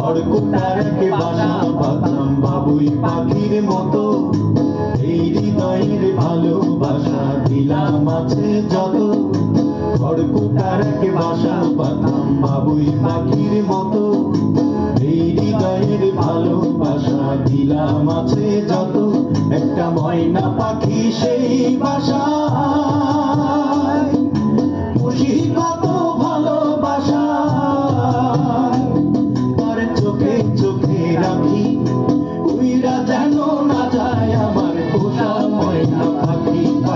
খড়কুটার কে বাসা বাবুই পাখির মতো। এই হৃদয়ের ভালোবাসা দিলাম আছে যত। খড়কুটার কে বাসা বাবুই পাখির মতো। এই হৃদয়ের ভালোবাসা দিলাম আছে যত। একটা ময়না পাখি সেই বাসা খুশি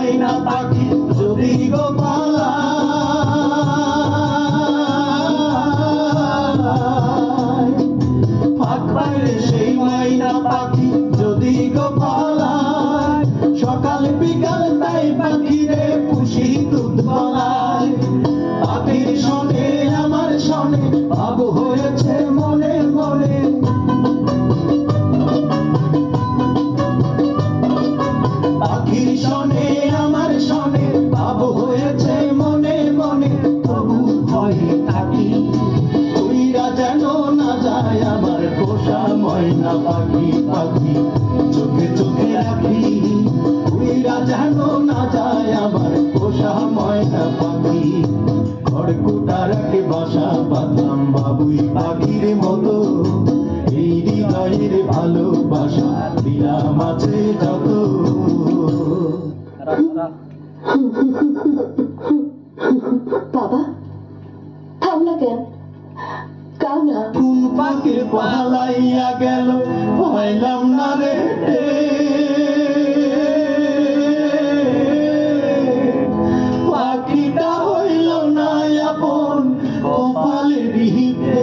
সেই ময়না পাখি, যদি গো। সেই মাইনা পাখি, যদি গো পালায়। সকাল বিকাল তাই পাখিরে পুষি দুধ ময়না পাখি পাখি চোখে চোখে রাখি উইরা যেন না যায় আমার পোষা ময়না পাখি খড়কুটার কে বাসা বাঁধলাম বাবুই পাখির মতো এই হৃদয়ের ভালোবাসা দিলাম আছে যত বাবা থাম না কেন? কাও না পাকে পালাইয়া গেল পাইলাম না রে। পাখিটা হইল না আপন কপালে রিহিতে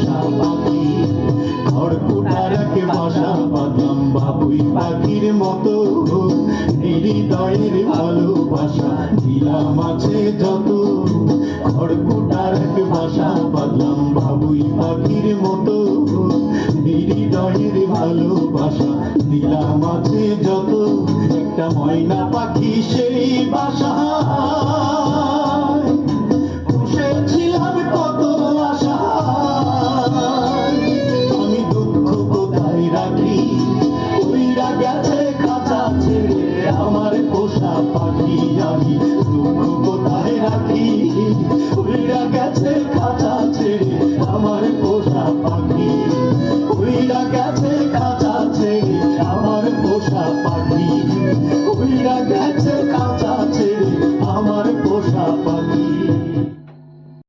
পোষা পাখি বাসা বাঁধলাম বাবুই পাখির মতো। হৃদয়ের ভালোবাসা দিলাম আছে বাসা ভালোবাসা দিলাম আছে যত। একটা ময়না পাখি সেই বাসা। রাখি ছেড়ে আমার পোষা পাখি আমি। গেছে খাঁচা ছেড়ে আমার পোষা পাখি। উইরা গেছে খাঁচা ছেড়ে আমার পোষা পাখি।